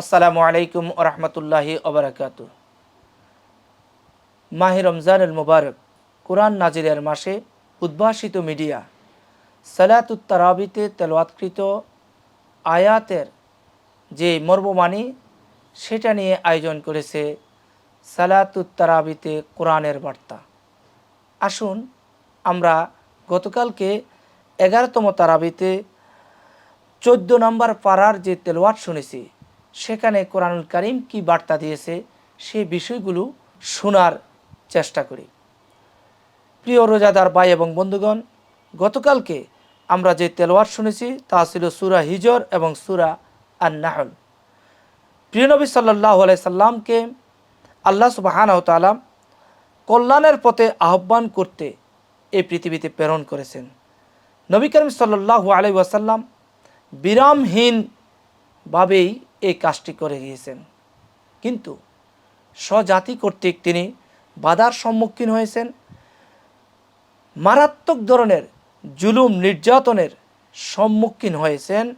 আসসালামু আলাইকুম ওরহমতুল্লাহি ওবরাকাতু মাহি রমজানুল মুবারক, কোরআন নাজিরের মাসে উদ্ভাসিত মিডিয়া সালাতুত্তারাবিতে তেলওয়াতকৃত আয়াতের যে মর্মমানি, সেটা নিয়ে আয়োজন করেছে সালাতুত্তারাবিতে কোরআনের বার্তা। আসুন, আমরা গতকালকে এগারোতম তারাবিতে চোদ্দ নম্বর পাড়ার যে তেলোয়াত শুনেছি সেখানে কোরআনুল করিম কি বার্তা দিয়েছে সেই বিষয়গুলো শোনার চেষ্টা করি। প্রিয় রোজাদার ভাই এবং বন্ধুগণ, গতকালকে আমরা যে তেলোয়াত শুনেছি তা ছিল সুরা হিজর এবং সুরা আর নাহল প্রিয় নবী সাল্লাহ সাল্লামকে আল্লাহ সুবাহান তালাম কল্যাণের পথে আহ্বান করতে এই পৃথিবীতে প্রেরণ করেছেন। নবী করিম সাল্লাহ আলাই ওয়াসাল্লাম বিরামহীনভাবেই এই কাজটি করে গিয়েছেন। কিন্তু স্বজাতি কর্তৃক তিনি বাধার সম্মুখীন হয়েছেন। মারাত্মক ধরনের জুলুম নির্যাতনের সম্মুখীন হয়েছেন।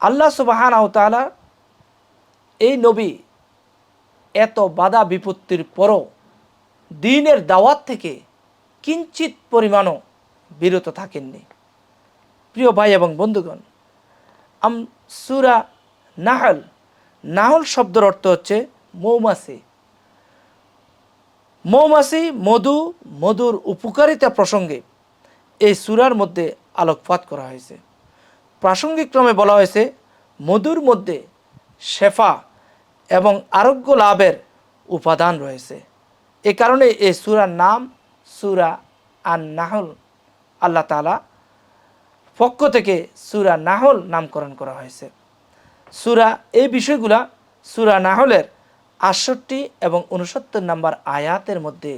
আল্লাহ সুবাহান আওতালা এই নবী এত বাধা বিপত্তির পরও দিনের দাওয়াত থেকে কিঞ্চিত পরিমাণও বিরত থাকেননি। প্রিয় ভাই এবং বন্ধুগণ, আম সুরা নাহল। নাহল শব্দের অর্থ হচ্ছে মৌমাছি। মৌমাছি মধু, মধুর উপকারিতা প্রসঙ্গে এই সুরার মধ্যে আলোকপাত করা হয়েছে। প্রাসঙ্গিক ক্রমে বলা হয়েছে, মধুর মধ্যে শেফা এবং আরোগ্য লাভের উপাদান রয়েছে। এ কারণে এই সুরার নাম সুরা আন নাহল আল্লাহ তালা পক্ষ থেকে সুরা নাহল নামকরণ করা হয়েছে। সুরা, এই বিষয়গুলা সুরা নাহলের আটষট্টি এবং উনসত্তর নাম্বার আয়াতের মধ্যে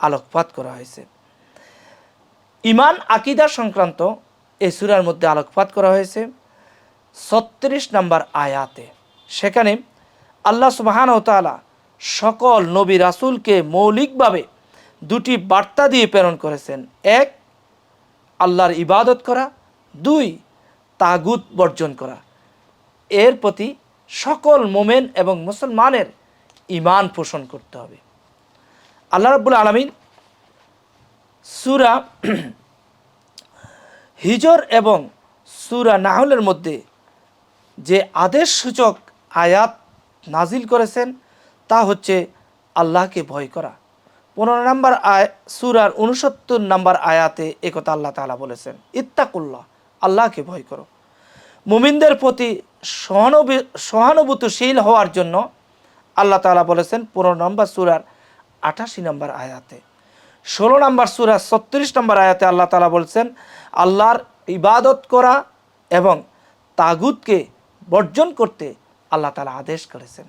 আলোকপাত করা হয়েছে। ইমান, আকিদা সংক্রান্ত এই সুরার মধ্যে আলোকপাত করা হয়েছে। ছত্রিশ নাম্বার আয়াতে, সেখানে আল্লাহ সুবাহান তালা সকল নবী রাসুলকে মৌলিকভাবে দুটি বার্তা দিয়ে প্রেরণ করেছেন। এক, আল্লাহর ইবাদত করা দুই, তাগুত বর্জন করা। এর প্রতি সকল মোমেন এবং মুসলমানের ইমান পোষণ করতে হবে। আল্লাহ রাবুল আলমিন সুরা হিজর এবং সুরা নাহলের মধ্যে যে আদেশ সূচক আয়াত নাজিল করেছেন, তা হচ্ছে আল্লাহকে ভয় করা। পনেরো নম্বর আয়, সুরার উনসত্তর নম্বর আয়াতে একথা আল্লাহ তালা বলেছেন, ইত্তাকুল্লাহ। আল্লাহকে ভয় করো। মুমিনদের প্রতি সহানুভূ সহানুভূতিশীল হওয়ার জন্য আল্লাহ তালা বলেছেন পনেরো নম্বর সুরার আঠাশি নম্বর আয়াতে। ষোলো নম্বর সুরা, ছত্রিশ নম্বর আয়াতে আল্লাহ তালা বলছেন, আল্লাহর ইবাদত করা এবং তাগুদকে বর্জন করতে আল্লাহ তালা আদেশ করেছেন।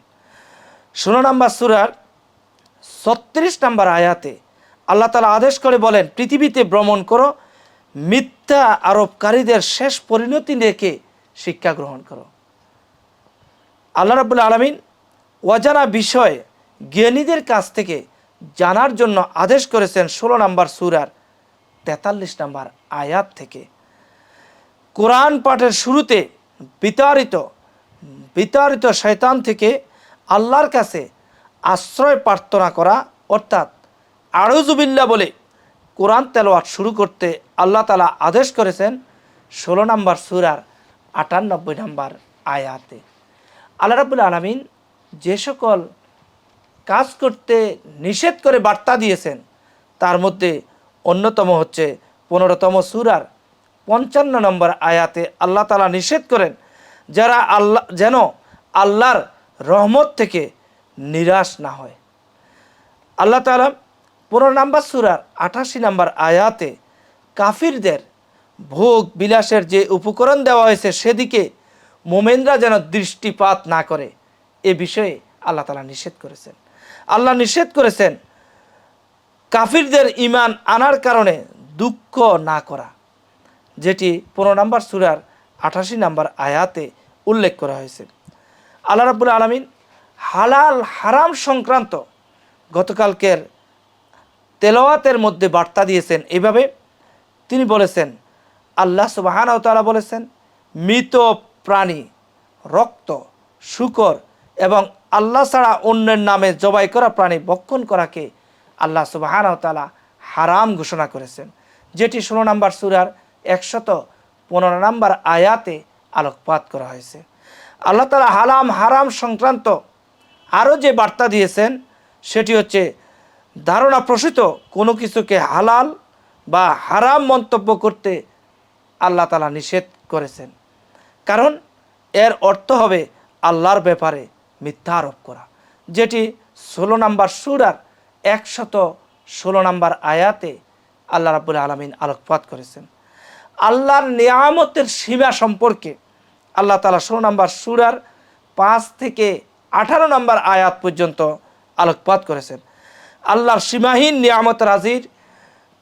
ষোলো নম্বর সুরার ছত্রিশ নম্বর আয়াতে আল্লাহ তালা আদেশ করে বলেন, পৃথিবীতে ভ্রমণ করো মিথ্যা আরোপকারীদের শেষ পরিণতি দেখে শিক্ষা গ্রহণ করো? আল্লাহ রাবুল আলমিন অজানা বিষয় জ্ঞানীদের কাছ থেকে জানার জন্য আদেশ করেছেন ষোলো নম্বর সুরার তেতাল্লিশ নম্বর আয়াত থেকে। কোরআন পাঠের শুরুতে বিতাড়িত বিতাড়িত শয়তান থেকে আল্লাহর কাছে আশ্রয় প্রার্থনা করা, অর্থাৎ আড়ুজুবিল্লা বলে কোরআন তেলোয়াত শুরু করতে আল্লাহ তালা আদেশ করেছেন ষোলো নম্বর সুরার আটানব্বই নম্বর আয়াতে। আল্লাহ রাবুল আলমিন যে সকল কাজ করতে নিষেধ করে বার্তা দিয়েছেন, তার মধ্যে অন্যতম হচ্ছে পনেরোতম সুরার পঞ্চান্ন নম্বর আয়াতে আল্লাহ তালা নিষেধ করেন, যারা আল্লাহ যেন আল্লাহর রহমত থেকে নিরাশ না হয়। আল্লাহ তালা পনেরো নম্বর সুরার আঠাশি নম্বর আয়াতে কাফিরদের ভোগ বিলাসের যে উপকরণ দেওয়া হয়েছে সেদিকে মোমেনরা যেন দৃষ্টিপাত না করে, এ বিষয়ে আল্লাহ তালা নিষেধ করেছেন। আল্লাহ নিষেধ করেছেন কাফিরদের ইমান আনার কারণে দুঃখ না করা, যেটি পনেরো নম্বর সুরার আঠাশি নম্বর আয়াতে উল্লেখ করা হয়েছে। আল্লাহ রাবুল আলমিন হালাল হারাম সংক্রান্ত গতকালকের তেলাওয়াতের মধ্যে বার্তা দিয়েছেন এভাবে। তিনি বলেছেন, আল্লাহ সুবাহানাও তারা বলেছেন, মৃত প্রাণী, রক্ত, শুকর এবং আল্লাহ ছাড়া অন্যের নামে জবাই করা প্রাণী বক্ষণ করাকে আল্লাহ সুবাহানতালা হারাম ঘোষণা করেছেন, যেটি ষোলো নম্বর সুরার একশত পনেরো নম্বর আয়াতে আলোকপাত করা হয়েছে। আল্লাহ তালা হালাম হারাম সংক্রান্ত আরও যে বার্তা দিয়েছেন, সেটি হচ্ছে ধারণা প্রসূত কোনো কিছুকে হালাল বা হারাম মন্তব্য করতে আল্লাহ তালা নিষেধ করেছেন। কারণ এর অর্থ হবে আল্লাহর ব্যাপারে মিথ্যা আরোপ করা, যেটি ষোলো নম্বর সুরার একশত ষোলো নম্বর আয়াতে আল্লাহ রাবুল আলমিন আলোকপাত করেছেন। আল্লাহর নিয়ামতের সীমা সম্পর্কে আল্লাহ তালা ষোলো নম্বর সুরার পাঁচ থেকে আঠারো নম্বর আয়াত পর্যন্ত আলোকপাত করেছেন। আল্লাহর সীমাহীন নিয়ামত রাজির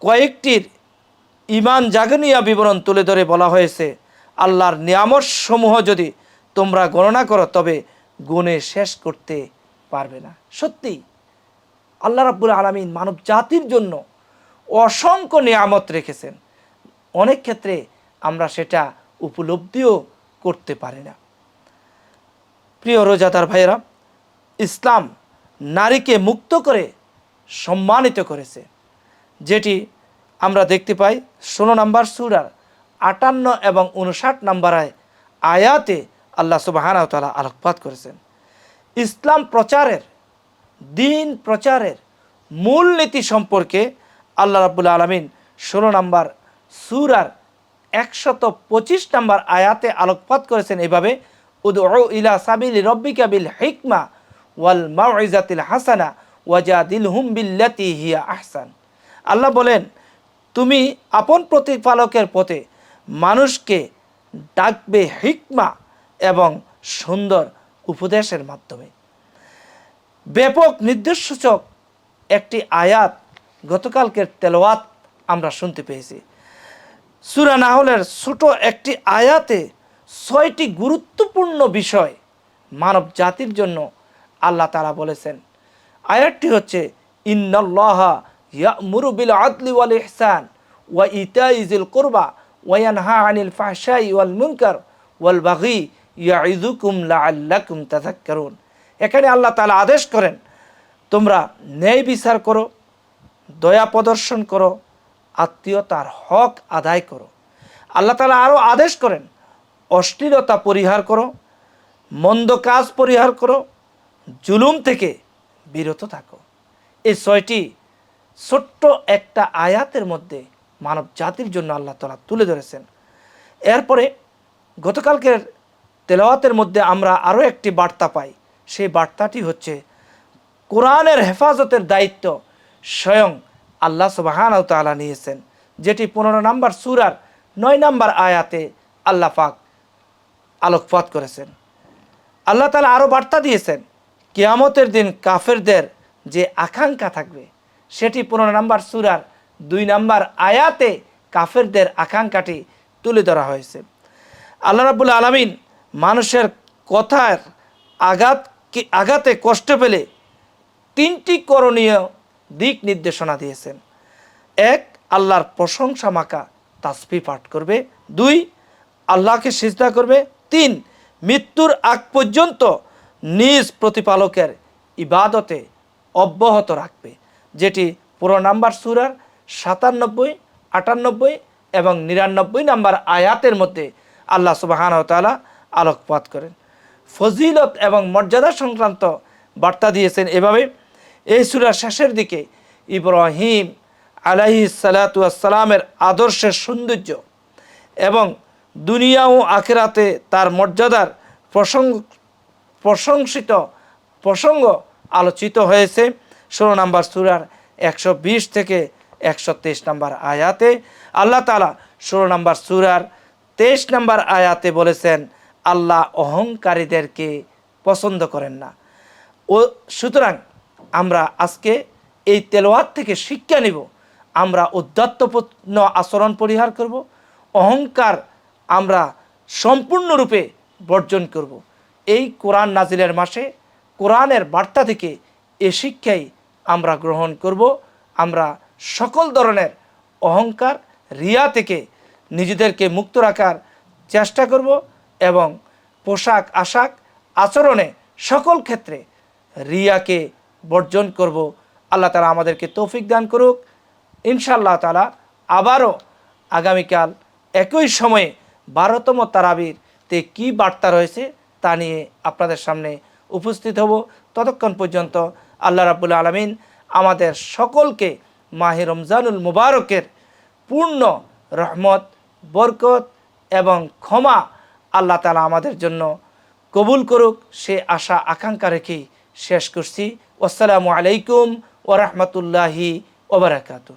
কয়েকটির ইমান জাগনিয়া বিবরণ তুলে ধরে বলা হয়েছে, আল্লাহর নিয়ামত সমূহ যদি তোমরা গণনা করো, তবে গুণে শেষ করতে পারবে না। সত্যি, আল্লাহ রাব্বুল আলমিন মানব জাতির জন্য অসংখ্য নিয়ামত রেখেছেন। অনেক ক্ষেত্রে আমরা সেটা উপলব্ধিও করতে পারি না। প্রিয় রোজাদার ভাইয়েরা, ইসলাম নারীকে মুক্ত করে সম্মানিত করেছে, যেটি আমরা দেখতে পাই ষোলো নম্বর সুরার আটান্ন এবং উনষাট নম্বরায় আয়াতে আল্লাহ সুবাহানাতলা আলোকপাত করেছেন। ইসলাম প্রচারের, দিন প্রচারের মূল নীতি সম্পর্কে আল্লাহ রাবুল আলমিন ষোলো নম্বর সুরার একশত পঁচিশ নম্বর আয়াতে আলোকপাত করেছেন এভাবে উদ ইলা সাবিল রব্বিকা বিল হিকমা ওয়াল মাউজাতিল হাসানা ওয়াজাদিল হুম বিল্লাতি হিয়া আহসান। আল্লাহ বলেন, তুমি আপন প্রতিপালকের পথে মানুষকে ডাকবে হিকমা এবং সুন্দর উপদেশের মাধ্যমে। ব্যাপক নির্দেশসূচক একটি আয়াত গতকালকের তেলোয়াত আমরা শুনতে পেয়েছি। সুরা নাহলের ছোট একটি আয়াতে ছয়টি গুরুত্বপূর্ণ বিষয় মানব জাতির জন্য আল্লাহ তারা বলেছেন আয়াতটি হচ্ছে ওয়া আনিল ওয়াল ওয়াল এখানে আল্লাহ তাআলা আদেশ করেন, তোমরা ন্যায় বিচার করো, দয়া প্রদর্শন করো, আত্মীয়তার হক আদায় করো। আল্লাহ তালা আরও আদেশ করেন, অশ্লীলতা পরিহার করো, মন্দ কাজ পরিহার করো, জুলুম থেকে বিরত থাকো। এই ছয়টি ছোট্ট একটা আয়াতের মধ্যে মানব জাতির জন্য আল্লাহ তালা তুলে ধরেছেন। এরপরে গতকালকের তেলাওয়াতের মধ্যে আমরা আরও একটি বার্তা পাই। সেই বার্তাটি হচ্ছে, কোরআনের হেফাজতের দায়িত্ব স্বয়ং আল্লাহ সুবাহান তালা নিয়েছেন, যেটি পনেরো নম্বর সুরার নয় নম্বর আয়াতে আল্লাহ পাক আলোকপাত করেছেন। আল্লাহ তালা আরও বার্তা দিয়েছেন কিয়ামতের দিন কাফেরদের যে আকাঙ্ক্ষা থাকবে, সেটি পনেরো নম্বর সুরার দুই নম্বর আয়াতে কাফেরদের আকাঙ্ক্ষাটি তুলে ধরা হয়েছে। আল্লাহ রাবুল আলমিন মানুষের কথার আঘাত আঘাতে কষ্ট পেলে তিনটি করণীয় দিক নির্দেশনা দিয়েছেন। এক, আল্লাহর প্রশংসা মাকা তাসপি পাঠ করবে। দুই, আল্লাহকে সিজদা করবে। তিন, মৃত্যুর আগ পর্যন্ত নিজ প্রতিপালকের ইবাদতে অব্যাহত রাখবে, যেটি পুরো নাম্বার সুরার সাতানব্বই, আটানব্বই এবং নিরানব্বই নাম্বার আয়াতের মধ্যে আল্লাহ সুবাহান তালা আলোকপাত করেন। ফজিলত এবং মর্যাদা সংক্রান্ত বার্তা দিয়েছেন এভাবে, এই সুরার শেষের দিকে ইব্রাহিম আলাহি সালাতামের আদর্শের সৌন্দর্য এবং দুনিয়া ও আখেরাতে তার মর্যাদার প্রসঙ্গ প্রশংসিত প্রসঙ্গ আলোচিত হয়েছে। ষোলো নম্বর সুরার একশো বিশ থেকে একশো তেইশ নম্বর আয়াতে আল্লাহ তালা ষোলো নম্বর সুরার তেইশ নম্বর আয়াতে বলেছেন, আল্লাহ অহংকারীদেরকে পছন্দ করেন না। ও সুতরাং আমরা আজকে এই তেলোয়ার থেকে শিক্ষা নিব। আমরা উদ্যত্তপূর্ণ আচরণ পরিহার করব। অহংকার আমরা সম্পূর্ণরূপে বর্জন করব। এই কোরআন নাজিলের মাসে কোরআনের বার্তা থেকে এ শিক্ষাই আমরা গ্রহণ করব। আমরা সকল ধরনের অহংকার, রিয়া থেকে নিজেদেরকে মুক্ত রাখার চেষ্টা করব এবং পোশাক, আশাক, আচরণে সকল ক্ষেত্রে রিয়াকে বর্জন করব। আল্লাহ তালা আমাদেরকে তৌফিক দান করুক। ইনশাআল্লাহ তালা আবারও আগামীকাল একই সময়ে বারোতম তারাবির তে কী বার্তা রয়েছে তা নিয়ে আপনাদের সামনে উপস্থিত হব। ততক্ষণ পর্যন্ত আল্লাহ রাবুল আলমিন আমাদের সকলকে মাহে রমজানুল মুবারকের পূর্ণ রহমত, বরকত এবং ক্ষমা আল্লাহ তালা আমাদের জন্য কবুল করুক। সে আশা, আকাঙ্ক্ষা রেখেই শেষ করছি। আসসালামু আলাইকুম ওরহমতুল্লাহি ওবরাকাতু